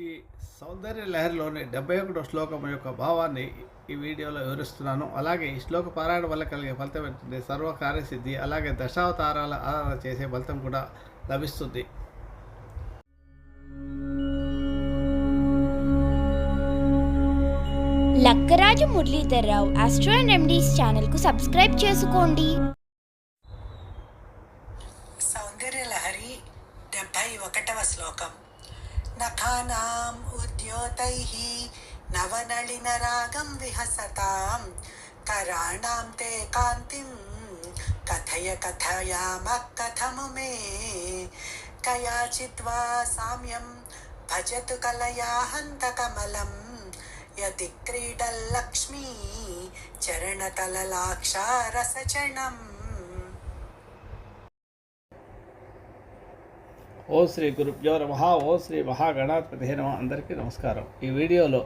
ఈ సౌందర్య లహరిలోని డెబ్బై ఒకటో శ్లోకం యొక్క భావాన్ని ఈ వీడియోలో వివరిస్తున్నాను. అలాగే ఈ శ్లోక పారాయణ వల్ల కలిగే ఫలితం ఏంటంటే సర్వకార్యసిద్ధి అలాగే దశావతారాల ఆరాధన చేసే ఫలితం కూడా లభిస్తుంది. Lakkaraju Muralidhar Rao astro and remedies ఛానల్కు సబ్స్క్రైబ్ చేసుకోండి. సౌందర్యలహరి డెబ్భై ఒకటవ శ్లోకం. నఖానాం ఉద్యోతైః నవనళిన రాగం విహసతాం కరాణాం తే కాంతిం కథయ కథయామ కథము మే కయాచిత్ సామ్యం భజతు కలయా హంత కమలం యది క్రీడల్లక్ష్మీ చరణతలలాక్షారసచణం ఓ శ్రీ గురుభ్యో నమ ఓ శ్రీ మహాగణాధిపతి నమ. అందరికీ నమస్కారం. ఈ వీడియోలో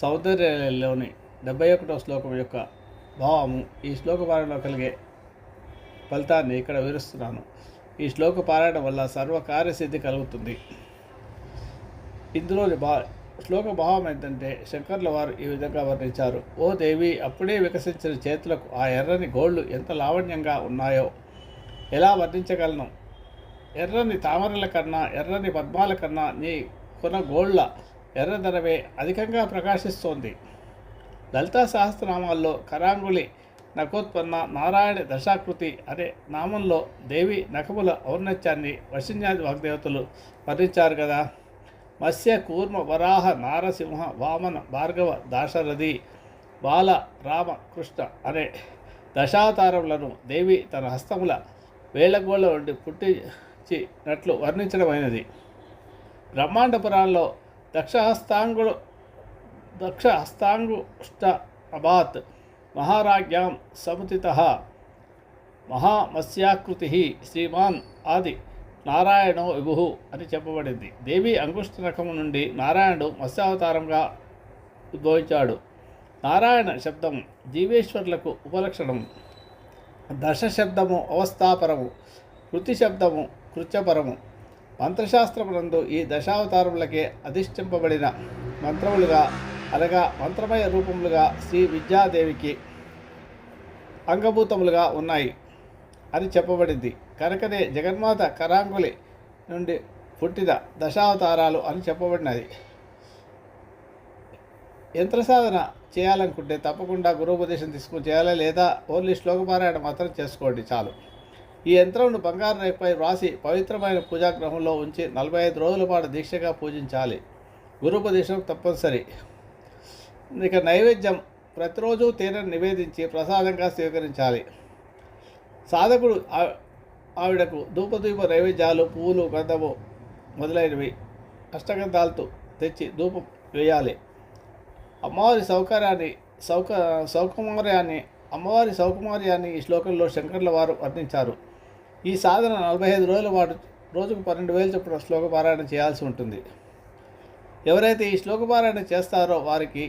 సౌందర్యలోని డెబ్బై ఒకటో శ్లోకం యొక్క భావము ఈ శ్లోక పారాయణలో కలిగే ఫలితాన్ని ఇక్కడ వివరిస్తున్నాను. ఈ శ్లోక పారాయణం వల్ల సర్వ కార్యసిద్ధి కలుగుతుంది. ఇందులోని భా శ్లోక భావం ఏంటంటే శంకర్ల వారు ఈ విధంగా వర్ణించారు. ఓ దేవి అప్పుడే వికసించిన చేతులకు ఆ ఎర్రని గోళ్ళు ఎంత లావణ్యంగా ఉన్నాయో ఎలా వర్ణించగలను? ఎర్రని తామరల కన్నా ఎర్రని పద్మాల కన్నా నీ కొనగోళ్ళ గోళ్ళ అధికంగా ప్రకాశిస్తోంది. లలితా సహస్రనామాల్లో కరాంగుళి నకోత్పన్న నారాయణ దశాకృతి అనే నామంలో దేవి నఖముల ఔన్నత్యాన్ని వశిన్యాది వాగ్దేవతలు వర్ణించారు కదా. మత్స్య కూర్మ వరాహ నారసింహ వామన భార్గవ దాశరథి బాల రామ కృష్ణ అనే దశావతారములను దేవి తన హస్తముల వేళగోళ వంటి పుట్టి నట్లు వర్ణించడమైనది. బ్రహ్మాండ పురాణంలో దక్షహస్తాంగుడు దక్ష హస్తాంగుష్ట అభాత్ మహారాజ్యాం సముచిత. మహామత్స్యాకృతి శ్రీమాన్ ఆది నారాయణో విభు అని చెప్పబడింది. దేవి అంగుష్ఠ రకము నుండి నారాయణుడు మత్స్యావతారంగా ఉద్భవించాడు. నారాయణ శబ్దం జీవేశ్వరులకు ఉపలక్షణం. దశ శబ్దము అవస్థాపరము కృతి శబ్దము కృత్యపరము. మంత్రశాస్త్రమునందు ఈ దశావతారములకే అధిష్ఠింపబడిన మంత్రములుగా అనగా మంత్రమయ రూపములుగా శ్రీ విద్యాదేవికి అంగభూతములుగా ఉన్నాయి అని చెప్పబడింది. కనుకనే జగన్మాత కరాంగులి నుండి పుట్టిన దశావతారాలు అని చెప్పబడినది. యంత్ర సాధన చేయాలనుకుంటే తప్పకుండా గురువుపదేశం తీసుకుని చేయాలి లేదా ఓన్లీ శ్లోకపారాయణ మాత్రం చేసుకోండి చాలు. ఈ యంత్రంను బంగారు రేపై వ్రాసి పవిత్రమైన పూజాగ్రహంలో ఉంచి నలభై ఐదు రోజుల పాటు దీక్షగా పూజించాలి. గురుపదేశం తప్పనిసరి. ఇక నైవేద్యం ప్రతిరోజు తేనెను నివేదించి ప్రసాదంగా స్వీకరించాలి. సాధకుడు ఆవిడకు ధూపదీప నైవేద్యాలు పువ్వులు గంధము మొదలైనవి అష్టగంధాలతో తెచ్చి ధూపం వేయాలి. అమ్మవారి సౌకర్యాన్ని సౌక సౌకుమార్యాన్ని అమ్మవారి సౌకుమార్యాన్ని ఈ శ్లోకంలో శంకర్ల వారు వర్ణించారు. ఈ సాధన నలభై ఐదు రోజుల పాటు రోజుకు పన్నెండు వేలు చొప్పున శ్లోక పారాయణ చేయాల్సి ఉంటుంది. ఎవరైతే ఈ శ్లోక పారాయణ చేస్తారో వారికి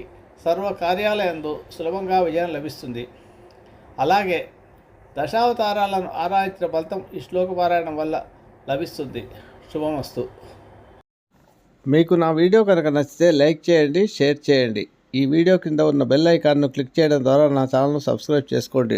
సర్వ కార్యాలయందు సులభంగా విజయం లభిస్తుంది. అలాగే దశావతారాలను ఆరాధించిన ఫలితం ఈ శ్లోక పారాయణం వల్ల లభిస్తుంది. శుభమస్తు. మీకు నా వీడియో కనుక నచ్చితే లైక్ చేయండి షేర్ చేయండి. ఈ వీడియో కింద ఉన్న బెల్ ఐకాన్ను క్లిక్ చేయడం ద్వారా నా ఛానల్ను సబ్స్క్రైబ్ చేసుకోండి.